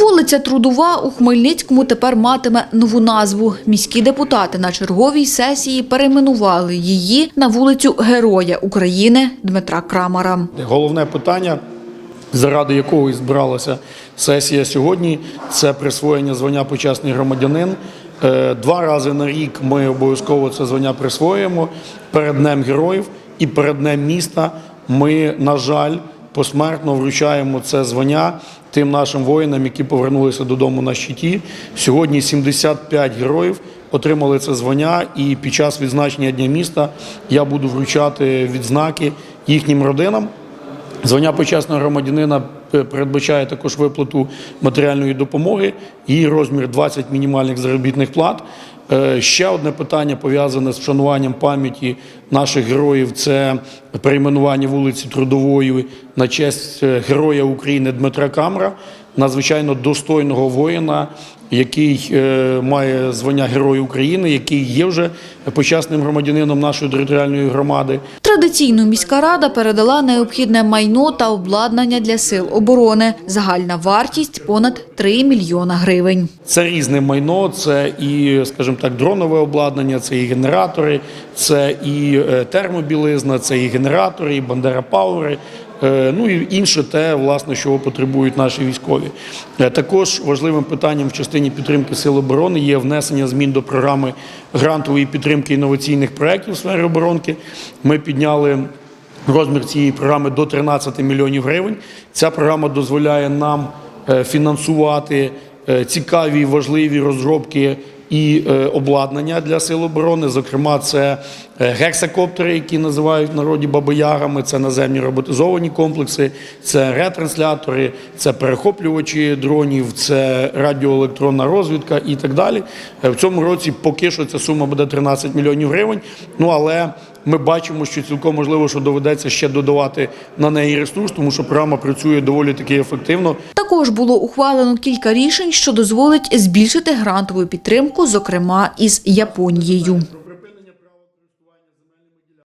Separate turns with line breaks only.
Вулиця Трудова у Хмельницькому тепер матиме нову назву. Міські депутати на черговій сесії перейменували її на вулицю Героя України Дмитра Крамара.
Головне питання, заради якого і збиралася сесія сьогодні, це присвоєння звання почесний громадянин. Е, Два рази на рік ми обов'язково це звання присвоюємо перед Днем Героїв і перед Днем міста. Ми, на жаль, посмертно вручаємо це звання тим нашим воїнам, які повернулися додому на щиті. Сьогодні 75 героїв отримали це звання, і під час відзначення Дня міста я буду вручати відзнаки їхнім родинам. Звання почесного громадянина передбачає також виплату матеріальної допомоги. Її розмір 20 мінімальних заробітних плат. Е, Ще одне питання пов'язане з вшануванням пам'яті наших героїв. Це перейменування вулиці Трудової на честь е, Героя України Дмитра Камра, надзвичайно достойного воїна, який е, має звання Герой України, який є вже почесним громадянином нашої територіальної громади.
Традиційно міська рада передала необхідне майно та обладнання для сил оборони. Загальна вартість понад 3 мільйона гривень.
Це різне майно, це і, скажімо так, дронове обладнання, це і генератори, це і е, термобілизна, це і генератори, і бандера пауери. е, Ну і інше те, власне, чого потребують наші військові. Е, Також важливим питанням в частині підтримки сил оборони є внесення змін до програми грантової підтримки інноваційних проєктів у сфері оборонки. Ми підняли розмір цієї програми до 13 мільйонів гривень. Ця програма дозволяє нам е, фінансувати е, цікаві важливі розробки і е, обладнання для сил оборони. Зокрема, це е, гексакоптери, які називають в народі бабоярами, це наземні роботизовані комплекси, це ретранслятори, це перехоплювачі дронів, це радіоелектронна розвідка і так далі. Е, В цьому році поки що ця сума буде 13 мільйонів гривень. Ну але ми бачимо, що цілком можливо, що доведеться ще додавати на неї ресурс, тому що програма працює доволі таки ефективно.
Також було ухвалено кілька рішень, що дозволить збільшити грантову підтримку, зокрема із Японією.